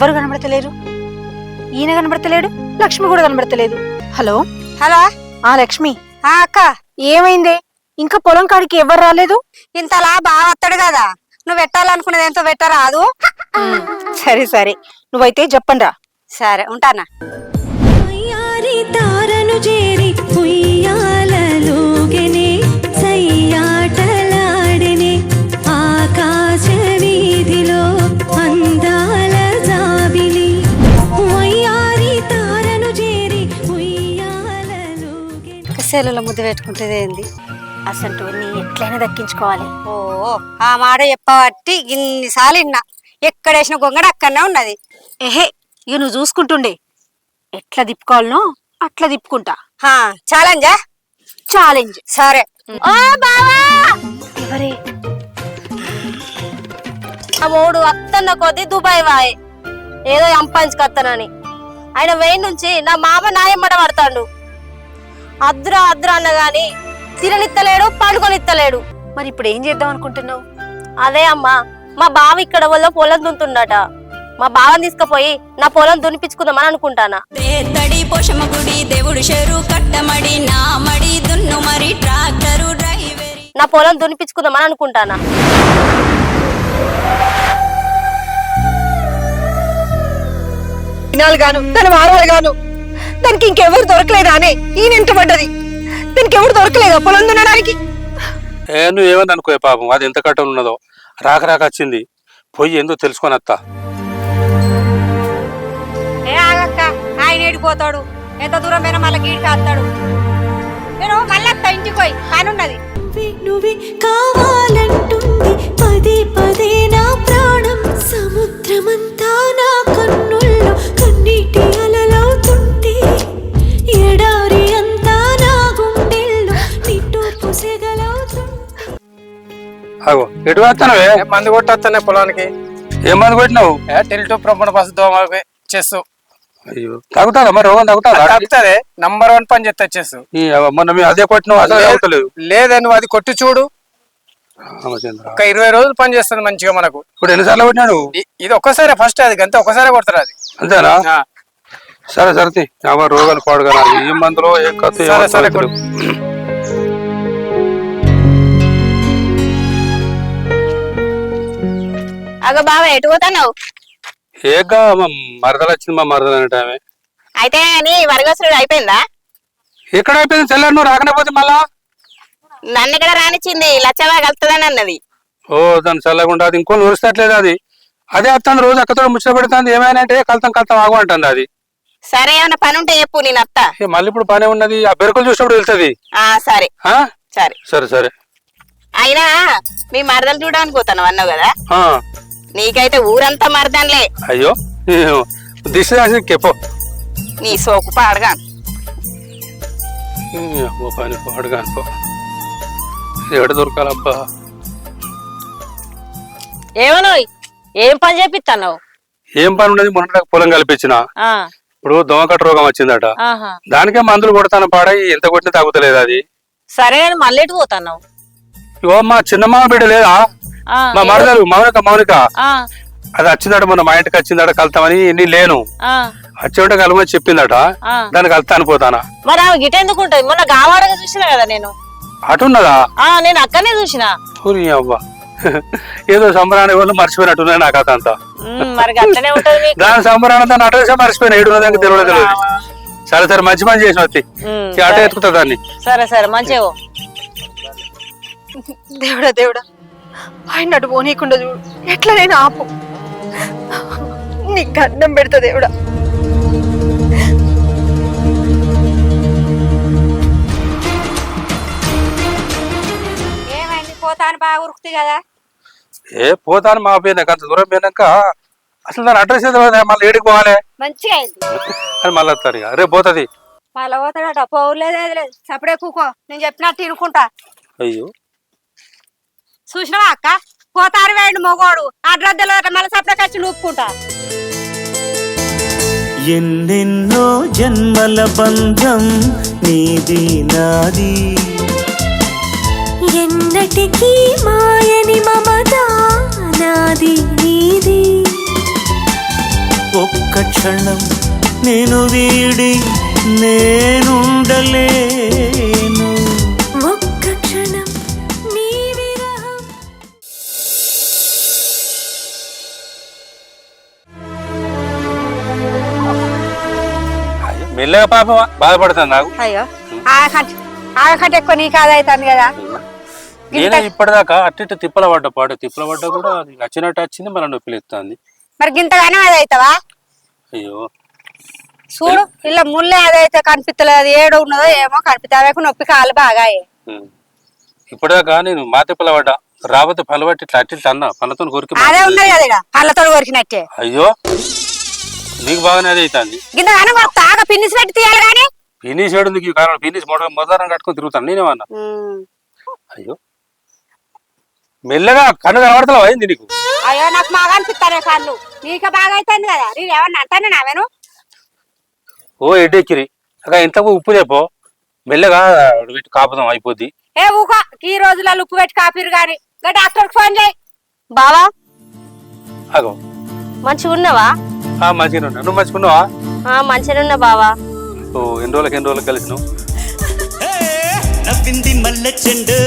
ఎవ్వరు కనబడతలేరు? ఈయన కనబడతలేడు లక్ష్మి కూడా కనబడతలేదు. హలో? హలో? ఆ లక్ష్మి. ఆ అక్క. ఏమైంది? ఇంకా పొలం కాడికి ఎవ్వరు రాలేదు? ఇంతలా బాగా వస్తాడు కదా. నువ్వు పెట్టాలనుకున్నది ఎంతో పెట్టరాదు సరే సరే. నువ్వైతే చెప్పండ్రా. సరే ఉంటానా? చేరి సెల్లుల ముద్దు పెట్టుకుంటుంది ఏంది? అసలు ఎట్లయినా దక్కించుకోవాలి. ఓ ఆ మాట చెప్పబట్టి ఇన్నిసార్లు విన్నా. ఎక్కడేసిన గొంగడ అక్కడనే ఉన్నది. ఏహే ఇక నువ్వు చూసుకుంటుండే. ఎట్లా తిప్పుకోవాలనో అట్లా తిప్పుకుంటా. హా ఛాలెంజా ఛాలెంజ్ సరే. ఓ బావా! ఎవరే? ఆ మూడు అత్తన్న కొద్ది దుబాయ్ వాయ్. ఏదో ఎంపంచుకొత్తనని ఆయన వెయ్యి నుంచి నా మామ నాయమ్మడ పడతాడు. అద్రా అద్రా అన్న గాని తిననిత్తలేడు పండుకొనిత్తలేడు. మరి ఇప్పుడు ఏం చేద్దాం అనుకుంటున్నావు? అదే అమ్మా మా బావ ఇక్కడ వల్ల పొలం దున్తుండట మా బావని తీసుకుపోయి నా పొలం దున్నిపించుకుందామని అనుకుంటానా? తడి పోషమ గుడి దేవుడు షేరు కట్టమడి నామడి దున్ను మరి ట్రాక్టరు డ్రైవరి. నా పొలం దున్నిపించుకుందామని అనుకుంటానా? గాను దాని వారాలు గాను. దానికి ఇంకెవరు దొరకలేదా అనే ఈయన ఎంత పడ్డది. దానికి ఎవరు దొరకలేదా పొలం దున్నడానికి? ఏ నువ్వు ఏమని అనుకో పాపం? అది ఎంత కట్టం ఉన్నదో. రాక రాక వచ్చింది. పోయి ఏందో తెలుసుకొని అత్త. ఏ ఆగక్క ఆయన ఏడిపోతాడు ఎంత దూరం పోయినా మళ్ళీ గీడికి వస్తాడు నేను మళ్ళీ అత్త ఇంటికి పోయి. పని ఉన్నది నువ్వే కావాలంటుంది. పదే పదే నా ప్రాణం. సముద్రమంతా నా కన్నుల్లో కన్నీటి అగో ఎటు వేస్తానవే మందు కొట్టొస్తానే పొలానికి? ఏం మంది కొట్టినావు? టెలిటో ప్రొమ్మడ బస్సు దోమలకి చేస్తూ అయ్యో. తగ్గుతాదా మరి? రోగం తగ్గుతాదా నంబర్ వన్ పని మొన్న మేము అదే కొట్టినావు అసలు తగ్గుతలేదు లేదా నువ్వు అది కొట్టి చూడు. ఒక ఇరవై రోజులు పని చేస్తుంది మంచిగా మనకు. ఇప్పుడు ఎన్నిసార్లు కొట్టినాడు? ఇది ఒక్కసారి ఫస్ట్ అది గంత ఒక్కసారి కొడతారు అది. అంతేనా? సరే సరే రోగాలు పాడుగా ఏ మందులో ఏ కథ సరే, సరే, అగ బావ ఎటు పోతావు మా మరదలు వచ్చింది మా మరదలు అనే టైమే. అయితే నీ వరగసుడు అయిపోయిందా? ఎక్కడ అయిపోయింది? తెల్లారు నువ్వు రాకనే పోతే మళ్ళా? నన్ను ఇక్కడ రానిచ్చింది లచ్చవా కలుతుందని అన్నది. ఓ దాన్ని చల్లకుండా అది ఇంకో నూరుస్తట్లేదు అది. అదే వస్తుంది రోజు అక్కతో ముచ్చట పెడుతుంది. ఏమైనా అంటే కలుతాం కలుతాం ఆగు అంటుంది అది. సరే ఏమైనా పని ఉంటే చెప్పు నేను అత్త ఏ, మళ్ళీ ఇప్పుడు పనే ఉన్నది. ఆ బెరుకులు చూసినప్పుడు వెళ్తుంది ఆ సరే. ఆ? సరే. సరే సరే. అయినా మీ మరదలు చూడడానికి పోతాను అన్నావు కదా? ఆ, నీకైతే ఊరంతా మరదన్లే. అయ్యో. దిశ నీ సోకు పాడగా. ఓ పని పాడుగా అనుకో. ఎక్కడ దొరకాలబ్బా? ఏమను ఏం పని చేపిస్తున్నావు ఏం పని ఉన్నది మొన్న పొలం కల్పించిన ఇప్పుడు దోమకట్ట రోగం వచ్చిందట. దానికే మందులు కొడతాను పాడాయి ఎంత కొట్టినా తగ్గుతలేదు అది. సరే అని మళ్ళీ పోతున్నావు? ఇగో మా చిన్న మామ బిడ్డ లేదా? మా మరదలు మౌనిక మౌనిక. అది వచ్చిందట మొన్న మా ఇంటికి వచ్చిందట కలుతామని నీ లేను. వచ్చి ఉంటే కలమని చెప్పిందట. దానికి కలుతాను పోతానా? మరి ఆమె గిట ఎందుకు ఉంటుంది? మొన్న గావాడగా చూసిన కదా నేను. అటున్నదా ఆ నేను అక్కనే చూసిన. అవ్వ. ఏదో సంబరాన్ని వాళ్ళు మర్చిపోయినట్టున్నాయి నాకు కథ అంతా. దాని సంబరాన్ని దాన్ని అటేసే మర్చిపోయినా. ఏడు ఉన్నదానికి తెలియదు తెలియదు సరే సరే మంచి పని చేసిన వచ్చి అటే. ఎత్తుకుతా దాన్ని. సరే సరే మంచిగా పో. దేవుడా దేవుడా. ఆయన అటు పోనీయకుండా చూడు. ఎట్లనైనా ఆపు. నీకు గడ్డం పెడతా దేవుడా. ఏమైంది? పోతాను బాగా ఉరుకుతుంది కదా. ఏ పోతాను మా పోయినాక అంత దూరం పోయినాక అసలు దాని అడ్రస్ ఏదో మళ్ళీ ఏడికి పోవాలి? మంచిగా అయింది. అని మళ్ళీ వస్తారు ఇక. రేపు పోతుంది. మళ్ళీ పోతాడట పోవులేదు ఏది లేదు. సపడే కూకో నేను చెప్పినట్టు తినుకుంటా. అయ్యో. చూసినావా అక్క? పోతారు వేయండి మొగోడు తెలియదట మళ్ళీ సపడే ఖర్చు నూపుకుంటా ఎన్నెన్నో జన్మల బంధం నీది నాది. ఎన్నటికీ మాయని మమత నాది నీది. క్షణం నేను వీడి నేనుండలేను. మెల్లగా పాప బాధపడుతుంది నాకు. అయ్యో ఆకంటే ఎక్కువ నీకు ఆదా అవుతుంది కదా. నేను ఇప్పటిదాకా అట్టి ఇటు తిప్పల పడ్డ పాట తిప్పల పడ్డ కూడా అది నచ్చినట్టు వచ్చింది మళ్ళీ నొప్పి లేస్తుంది మరి గింతగానే అది అవుతావా? అయ్యో. చూడు ఇలా ముళ్ళే అదైతే కనిపిస్తలేదు ఏడు ఉన్నదో ఏమో కనిపిస్తావే నొప్పి కాలు బాగా. ఇప్పటిదాకా నేను మా తిప్పల పడ్డా రాబోతే పలబట్టి ఇట్లా అట్టి అన్నా పళ్ళతో కొరికి అదే ఉన్నది కదా పళ్ళతో కొరికినట్టే. అయ్యో నీకు బాగానే అదే అవుతుంది. గింతగానే మరి తాగా పిన్నిసి పెట్టి తీయాలి కానీ? ఫినిష్ ఏడుంది ఈ కారణం ఫినిష్ మొదల మొదలం కట్టుకొని తిరుగుతాను. నేనేమన్నా? అయ్యో. మెల్లగా కన్ను కనబడతలేవా అయింది నీకు? అయ్యో నాకు బాగా అనిపిస్తానే కళ్ళు నీకే బాగా అవుతుంది కదా. నేను ఏమన్నా అంటాను నావేను ఓ ఎడ్డెక్కిరి అక్క ఇంతకు ఉప్పు లేపో మెల్లగా వీటి కాపుదాం అయిపోద్ది. ఏ ఊకో ఈ రోజులలో ఉప్పు పెట్టి కాపీరు గాని ఇంకా డాక్టర్కి ఫోన్ చేయి. బావా? అగో. మంచిగా ఉన్నావా మంచిగా ఉన్నా. నువ్వు మంచుకున్నావా ఆ మంచిగా ఉన్నా బావా. ఓ ఎన్ని రోజులకి ఎన్ని రోజులకి కలిసినావు? నవ్వింది మల్లె చెండు.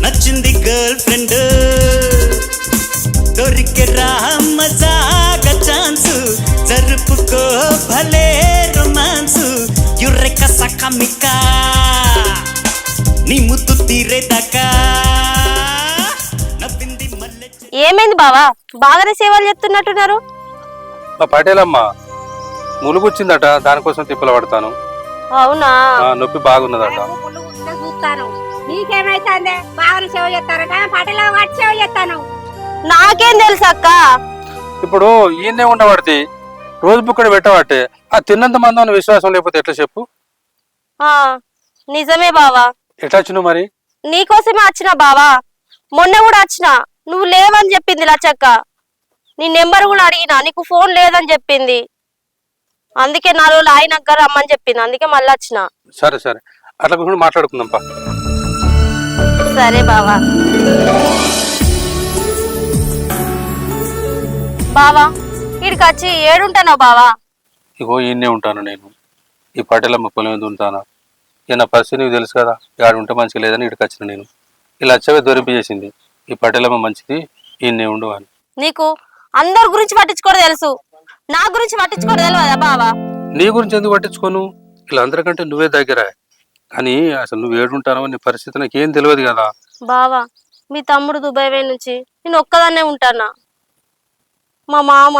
నచ్చింది గర్ల్ ఫ్రెండ్. దొరికే మజాగ ఛాన్స్. జరుపుకో భలే రొమాన్స్. యుర్రెక సకమిక. నీ ముద్దు తీరేదాకా. ఏమైంది బావా? బాగానే సేవలు చెప్తున్నట్టున్నారు. మా పటేలమ్మ ములుగుచ్చిందట దానికోసం తిప్పలు పడతాను. అవునా? ఆ, నొప్పి బాగున్నదట. ముళ్ళు గుచ్చుకుంటే చూస్తాను. నీకేమైతుంది? బాగా సేవ చేస్తారట. పట్టలో వాటి సేవ చేస్తాను. నాకేం తెలుసు అక్క? ఇప్పుడు ఈయన్నే ఉండబడితే రోజు బుక్కడు పెట్టబట్టే ఆ తిన్నంత మంది విశ్వాసం లేకపోతే ఎట్లా చెప్పు? ఆ నిజమే బావా. ఎట్లా వచ్చినావు మరి? నీకోసమే వచ్చిన బావా. మొన్న కూడా వచ్చిన. నువ్వు లేవని చెప్పింది లచ్చక్క నీ నెంబర్ కూడా అడిగినా నీకు ఫోన్ లేదని చెప్పింది. అందుకే నాలుగు రోజులు ఆయన రమ్మని చెప్పింది. అందుకే మళ్ళీ వచ్చిన. సరే సరే. అట్లా కూర్చొని మాట్లాడుకుందాం సరే బావా. బావా ఇక్కడికి వచ్చి ఏడుంటానో బావా? ఇగో ఈయన్నే ఉంటాను నేను. ఈ పటేలమ్మ పొలం మీద ఉంటాను? ఇక నా పరిస్థితి నీకు తెలుసు కదా ఆడు ఉంటే మంచిగా లేదని ఇక్కడికి వచ్చిన నేను. ఇలా వచ్చేవే దొరికి చేసింది ఈ పటేలమ్మ మంచిది ఈయన్నే ఉండు అని నీకు అందరి గురించి పట్టించుకోవడం తెలుసు. నా గురించి పట్టించుకోవడం తెలియదా బావా? నీ గురించి ఎందుకు పట్టించుకోను? ఇలా అందరికంటే నువ్వే దగ్గర. కానీ అసలు నువ్వు ఏడుంటానో నీ పరిస్థితి నాకు ఏం తెలియదు కదా. బావా మీ తమ్ముడు దుబాయ్ పోయి నుంచి నేను ఒక్కదాన్నే ఉంటానా? మా మామ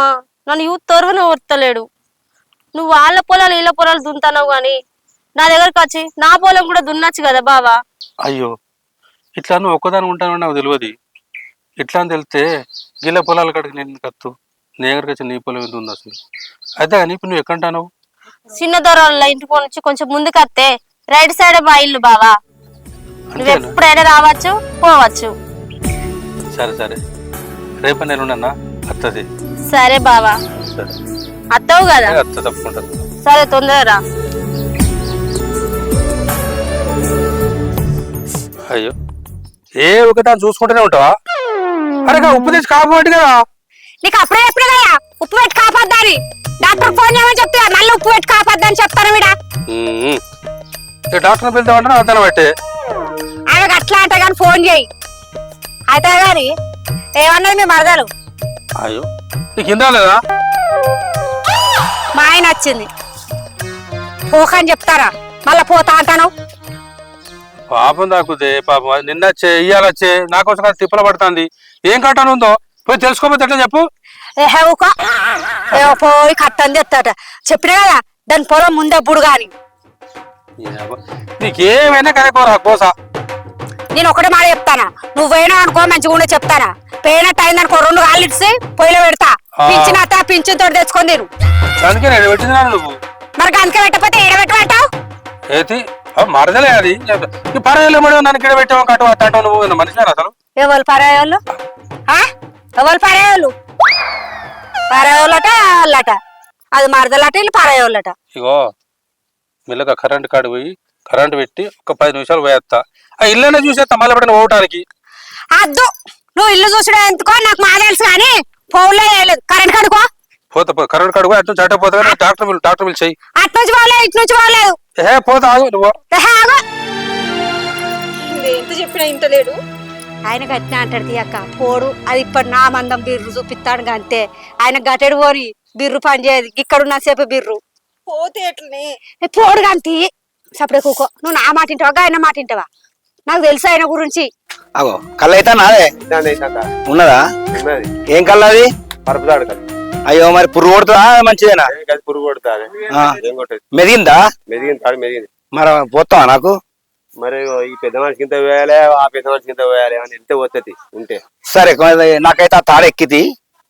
నన్ను యూత్ తొరవనే వర్తలేడు నువ్వు వాళ్ళ పొలాలు వీళ్ళ పొలాలు దున్నుతావు కానీ నా దగ్గరకు వచ్చి నా పొలం కూడా దున్నచ్చు కదా బావా? అయ్యో ఇట్లా నువ్వు ఒక్కదాని ఉంటానో నాకు తెలియదు ఇట్లా అని తెలిస్తే గిల్ల పొలాల కాడికి నేను కత్తు. నీ దగ్గరికి వచ్చి నీ పొలం ఎంత ఉంది అసలు? అయితే కానీ ఇప్పుడు నువ్వు ఎక్కంటావు చిన్న దొరల ఇంటికి నుంచి కొంచెం ముందుకు వస్తే రైట్ సైడ్ మా ఇల్లు బావా. నువ్వు ఎప్పుడైనా రావచ్చు పోవచ్చు. సరే సరే. రేపు నేను ఉండన్నా? అత్తది. సరే బావా. సరే. అత్తవు కదా? అత్త తప్పుకుంటా సరే తొందరగా రా. అయ్యో. ఏ ఒకదాన్ని చూసుకుంటూనే ఉంటావా? అరే గా ఉప్పు తెచ్చి కాబట్టి కదా. నీకు అప్పుడే ఎప్పుడు కదా ఉప్పు పెట్టి కాపాద్దాని డాక్టర్ ఫోన్ చేయమని చెప్తా మళ్ళీ ఉప్పు పెట్టి కాపాద్దని చెప్తాను వీడ. డాక్టర్ వెళ్తామంటే అతను బట్టే? ఆమెకు అట్లా అంటే కానీ ఫోన్ చేయి. అయితే గాని ఏమన్నది మీ మరదలు? అయ్యో నీకు ఇందా లేదా? మా ఆయన వచ్చింది. పోకని చెప్తారా? మళ్ళా పోతా అంటాను? పాపం దాకుతే పాపం నిన్న ఇయ్యాలొచ్చే నా కోసం కాదు తిప్పల పడుతుంది. ఏం కట్టాను ఉందో? పోయి తెలుసుకోపోతే ఎట్లా చెప్పు? పోయి కట్టని చెప్తాట చెప్పినా కదా దాని పొలం ముందే బుడుగాని. ఏవ్వ. నీకేమైనా కనుకోరా కోస? నేను ఒకటే మాట చెప్తానా. నువ్వు పోయినా అనుకో మంచిగా ఉండే చెప్తానా. పోయినట్టు అయిందనుకో రెండు కాళ్ళు ఇచ్చి పొయ్యిలో పెడతా. పింఛన్ అత్త పింఛన్ తోటి తెచ్చుకొని తిరు అందుకే మరి గంతక పెట్టకపోతే ఏడ పెట్టమంటావు? ఏతి ఆ, మరదలే అది. ఈ పర్వాలేదు మేడం నన్ను ఇక్కడ పెట్టావు కట్టు అంటావు నువ్వు? మనిషి అసలు? ఎవరు పరాయోళ్ళు ఆ? ఎవరు పరాయోళ్ళు పరాయోళ్ళట వాళ్ళట. అది మరదలట వీళ్ళు పరాయోళ్ళట ఇగో మెల్లగా కరెంట్ కాడు పోయి కరెంట్ పెట్టి ఒక పది నిమిషాలు పోయేస్తా ఆ ఇల్లనే చూసేస్తా మళ్ళీ ఎప్పుడైనా పోవటానికి? అద్దు. నువ్వు ఇల్లు చూసడం ఎందుకో నాకు మా తెలుసు కానీ వేయలేదు కరెంట్ కడుకో పోతా కరెంట్ కాడు అటు చట్ట పోతా కానీ డాక్టర్ పిలు డాక్టర్ పిలు చెయ్యి. అటు నుంచి పోలేదు ఇటు నుంచి పోలేదు ఏ పోతా ఆగు నువ్వు ఆగు. ఎంత చెప్పినా ఇంటలేడు ఆయన గట్టిన అంటాడు తీయక్క పోడు అది ఇప్పుడు నా మందం బిర్రు చూపిస్తాడు అంతే. ఆయన గట్టెడు పోని బిర్రు పని చేయదు. ఇక్కడ ఉన్న సేపు బిర్రు. పోతే ఎట్లనే? ఏ పోడు గంతి సపడే కూకో. నువ్వు నా మాట వింటావా? ఆయన మాట వింటావా? నాకు తెలుసు ఆయన గురించి. అగో కళ్ళు అయితే నాదే ఉన్నదా? ఏం కళ్ళు అది పరుపుదాడు కదా అయ్యో మరి పురుగు కొడుతుందా? మంచిదేనా? అది పురుగు కొడుతుంది. మెదిగిందా? మెదిగింది తాడు మెదిగింది. మరి పోతావా నాకు? మరి ఈ పెద్ద మనిషికి ఇంత వేయాలి ఆ పెద్ద మనిషికి ఇంత వేయాలి అని వెళ్తే పోతుంది ఉంటే. సరే నాకైతే ఆ తాడు ఎక్కితి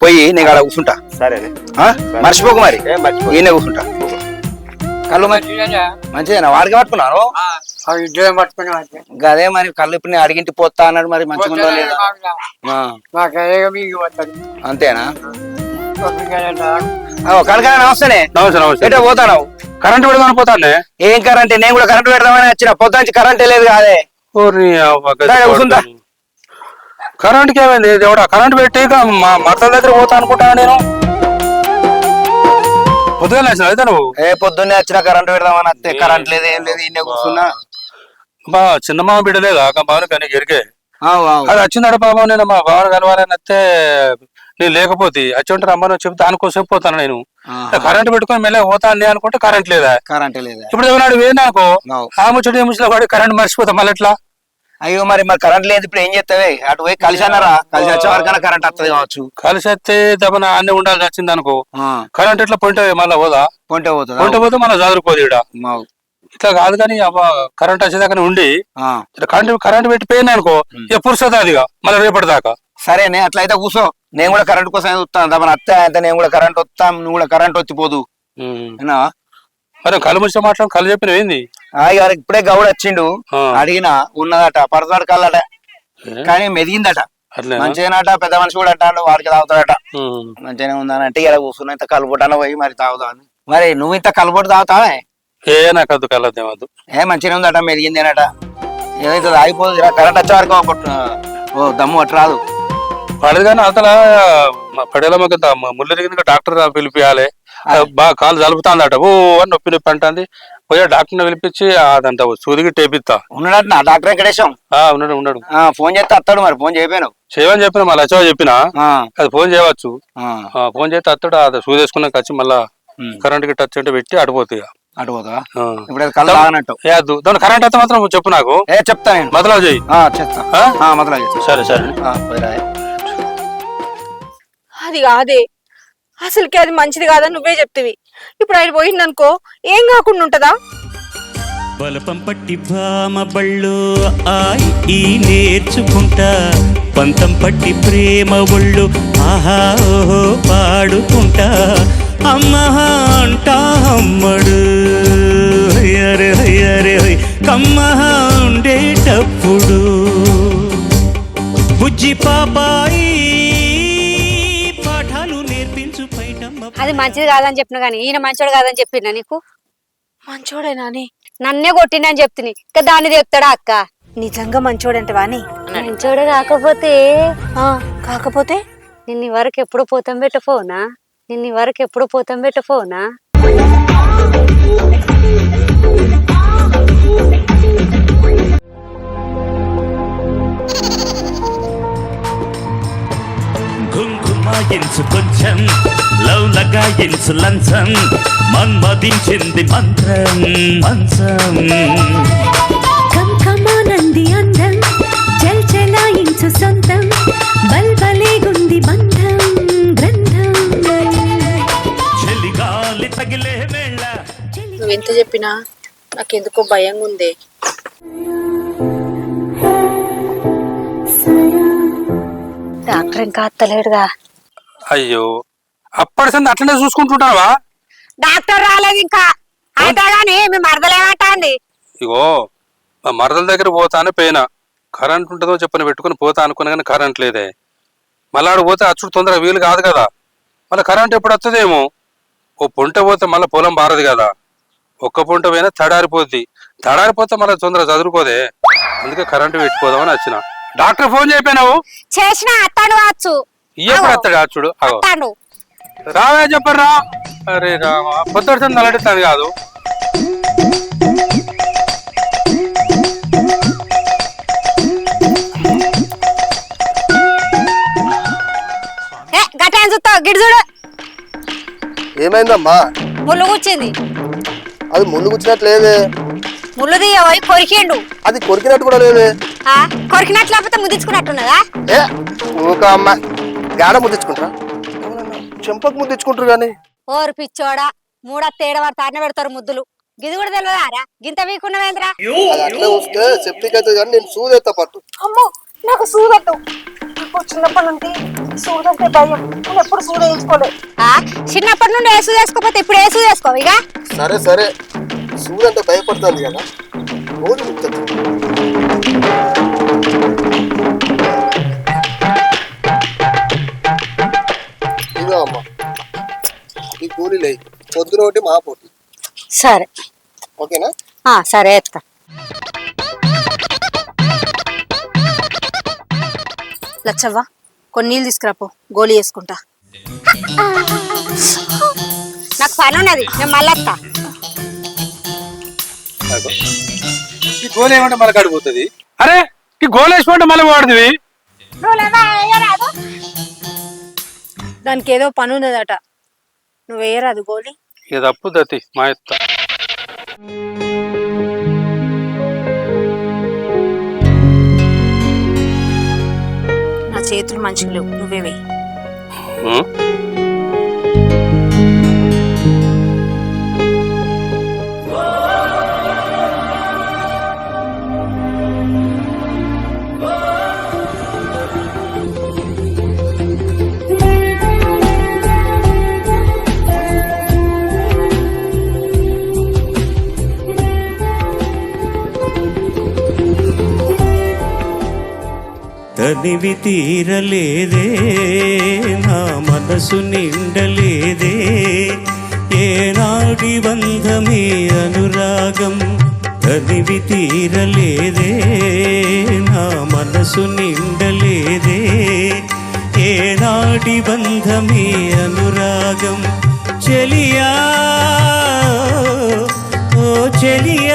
పోయి నేను అక్కడ కూర్చుంటా. సరేనే. ఆ? మర్చిపోకు మరి. ఈయన కూర్చుంటా. కళ్ళు మంచి మంచిదేనా వాడికి పట్టుకున్నాను? గదే మరి కళ్ళు ఇప్పుడు నేను అడిగింటి పోతా అన్నాడు మరి మంచిగా అంతేనా? కనుక నమస్తేనే నమస్తే నమస్తే ఎటో పోతాను కరెంట్ పెడదామని పోతానే ఏం కరెంట్? నేను కూడా కరెంట్ పెడదామని వచ్చిన. పొద్దుంచి కరెంట్ లేదు కాదే. కరెంట్కి ఏమైంది? దేవుడా కరెంట్ పెట్టి మా మరదల దగ్గర పోతా అనుకుంటాను నేను. పొద్దుగా లేచిన అయితే నువ్వు? ఏ పొద్దున్నే వచ్చిన కరెంట్ పెడదామని వస్తే కరెంట్ లేదు ఏం లేదు ఇన్నే కూర్చున్నా. మా చిన్న మామ బిడ్డ లేదా? ఆ బావని కానీ ఆవు. అది వచ్చిందట పాపం నేను మా బావని కలవాలని వస్తే నేను లేకపోతే వచ్చి ఉంటే రమ్మని చెప్తే దానికోసం పోతాను నేను. కరెంట్ పెట్టుకొని మెల్లగా పోతాను అనుకుంటే కరెంట్ లేదా? కరెంట్ లేదా? ఇప్పుడు ఏమన్నాడు వేయండి అనుకో? ఆవు. ఆ ముచ్చటి ముచ్చట పడి కరెంట్ మర్చిపోతాం మళ్ళీ ఎట్లా? అయ్యో మరి మరి కరెంట్ లేదు ఇప్పుడు ఏం చేస్తావే? అటు పోయి కలిసి అన్నారా? కలిసి వచ్చే వరకైనా కరెంట్ వస్తుంది కావచ్చు. కలిసి వస్తే దమన అన్ని ఉండాల్సి వచ్చింది అనుకో. కరెంట్ ఎట్లా పొంటే మళ్ళీ పోదా? కొంటే పోతుంది? పొంట పోతే చదువుకోదు ఈడ. ఆవు. ఇట్లా కాదు కానీ కరెంట్ వచ్చేదాకా ఉండి కరెంట్ కరెంట్ పెట్టి పోయింది అనుకో ఎప్పుడు అదిగా మళ్ళీ రేపటి దాకా సరేనే అట్లయితే కూర్చో. నేను కూడా కరెంట్ కోసం చూస్తాను దమన అత్తే అయితే నేను కూడా కరెంట్ వస్తాం నువ్వు కూడా కరెంట్ వచ్చిపోదు. మరి కళ్ళు ముచ్చట మాట్లాడు కళ్ళు చెప్పిన ఏంది? గారు ఇప్పుడే గౌడ వచ్చిండు. అడిగినా ఉన్నదట పరదాడు కళ్ళట. కానీ మెదిగిందట. మంచిగానట పెద్ద మనిషి కూడా అంటాడు వాడికి తాగుతాడట. మంచిగానే ఉందని అంటే ఇలా కూర్చున్నా ఇంత కలుపుటాన పోయి మరి తాగుదామని మరి నువ్వు ఇంత కలుపుటు తాగుతావే? ఏ నాకు కళ్ళద్దేం వద్దు ఏ మంచిగానే ఉందట మెరిగిందేనట ఏదైతే ఆగిపోదు కరెంట్ వచ్చే వరకు దమ్ము అట్టు రాదు. పడదు కానీ అవతల పడేలా మాకు ముళ్ళరిగింది డాక్టర్ పిలిపియాలి. బాగా కాలు జలుపుతాందట. ఓ అని నొప్పి నొప్పి అంటుంది. పోయా డాక్టర్ని పిలిపించి అదంట సూదికి టేపిస్తా ఉన్నాడట నా డాక్టర్ వెంకటేశం. ఆ, ఉన్నాడు ఉన్నాడు. ఫోన్ చేస్తే వస్తాడు మరి ఫోన్ చేయపోయాను చేయమని చెప్పిన మళ్ళీ వచ్చావు చెప్పిన. అది ఫోన్ చేయవచ్చు. ఫోన్ చేస్తే అత్తడు అది సూది వేసుకున్నాక వచ్చి మళ్ళా. కరెంట్కి టచ్ అంటే పెట్టి అడిపోతాయి దాని కరెంట్ అయితే మాత్రం చెప్పు నాకు. ఏ చెప్తా నేను. మొదలు చెయ్యి ఆ, చేస్తా ఆ? ఆ, మొదలు చేస్తా సరే సరే. అది కాదే. అసలుకి అది మంచిది కాదని నువ్వే చెప్తివి. ఇప్పుడు ఆయన పోయిందనుకో ఏం కాకుండా ఉంటదా? బలపం పట్టి భామ బళ్ళు ఆయి ఈ నేర్చుకుంటా. పంతం పట్టి ప్రేమ ఒళ్ళు ఆహా ఓహో పాడుకుంటా. అమ్మ అంటా అమ్మడు. అరే అరే కమ్మ ఉండేటప్పుడు అది మంచిది కాదని చెప్పిన కానీ ఈయన మంచోడు కాదని చెప్పిన నీకు? మంచోడేనా అని నన్నే కొట్టిందని చెప్తుంది ఇంకా దాన్ని చెప్తాడా అక్క? నిజంగా మంచోడంటవా అని మంచోడు కాకపోతే ఆ, కాకపోతే? నిన్న వరకు ఎప్పుడు పోతాం పెట్టఫోనా నిన్న వరకు ఎప్పుడు పోతాం పెట్టఫోనా ఘుంఘుమాయించు కొంచెం లగాయించు లంచం మన్మదించింది మంత్రం మంచం. కంకమానంది అందం చల్ చలాయించు సొంతం బల్బలేగుంది బంధం గ్రంథం. చెలిగాలి తగిలే వేళ నువ్వెంత చెప్పినా నాకెందుకో భయంగా ఉంది డాక్టర్ ఇంకా అత్తలేడుగా అయ్యో అప్పటి సంది అట్లనే చూసుకుంటుంటావా? డాక్టర్ రాలేదు ఇంకా. అయితే గాని మీ మరదలేమంటాంది ఇగో మా మరదల దగ్గర పోతానే పోయినా. కరెంట్ ఉంటుందో చెప్పని పెట్టుకుని పోతా అనుకున్నా కానీ కరెంట్ లేదే. మళ్ళీ ఆడ పోతే అచ్చుడు తొందరగా వీలు కాదు కదా. మళ్ళీ కరెంట్ ఎప్పుడు వస్తుందేమో ఓ పుంట పోతే మళ్ళీ పొలం బారదు కదా. ఒక్క పుంట పోయినా తడారిపోద్ది. తడారిపోతే మళ్ళీ తొందరగా చదువుకోదే అందుకే కరెంటు పెట్టిపోదామని వచ్చిన. డాక్టర్ ఫోన్ చేయపోయినావు? చేసిన అత్తాడు వచ్చు ఎప్పుడు వస్తాడు అచ్చుడు అత్తాడు. రావే చెప్పరా అరే రామా పొద్దుడుతుంది నలడుతుంది కాదు. ఏ గట్ట ఏం చూస్తావు? గిడి చూడు. ఏమైందమ్మా? ముళ్ళు కూర్చింది అది ముళ్ళు గుచ్చినట్టు లేదే ముళ్ళు తీయబోయి కొరికిండు. అది కొరికినట్టు కూడా లేదే. ఆ, కొరికినట్లు లేకపోతే ముద్దించుకున్నట్టున్నదా? ఏ ఊక అమ్మ. గాడ ముద్దించుకుంటారా చెంపకు ముద్దించుకుంటారు కానీ. ఓరు పిచ్చోడా మూడ తేడ వారు తాన పెడతారు ముద్దులు. గిది కూడా తెలియదారా గింత వీకున్నవేంద్రా? అది అట్లే వస్తే సెప్టిక్ అవుతుంది కానీ నేను సూదేస్తా పట్టు. అమ్మో నాకు సూదట్టు నాకు చిన్నప్పటి నుండి సూదంటే భయం. నేను ఎప్పుడు సూద వేయించుకోలేదు ఆ, చిన్నప్పటి నుండి ఏసు చేసుకోకపోతే ఇప్పుడు ఏసు చేసుకో ఇక? సరే సరే. సూదంటే భయపడుతుంది కదా. రోజు ముట్టదు ఈ కూలీ లే పొద్దున ఒకటి మా పోటీ. సరే. ఓకేనా? ఆ, సరే ఎత్తా. లచ్చవ్వ కొన్ని నీళ్ళు తీసుకురాపో గోళీ వేసుకుంటా. నాకు పని ఉన్నది నేను మళ్ళీ వస్తా. ఈ గోలు ఏమంటే మళ్ళీ కడిపోతుంది అరే ఈ గోలు వేసుకుంటే మళ్ళీ వాడుతుంది దానికి ఏదో పని ఉన్నదట. నువ్వు వేయరాదు గోలి. ఇది అప్పు దతి మా ఎత్త. నా చేతులు మంచిగా లేవు. నువ్వే వేయి. ఉం? కన్నివి తీరలేదే నా మనసు నిండలేదే. ఏనాడి బంధమే అనురాగం కనివి తీరలేదే నా మనసు నిండలేదే. ఏనాడి బంధమే అనురాగం చెలియా ఓ చెలియా.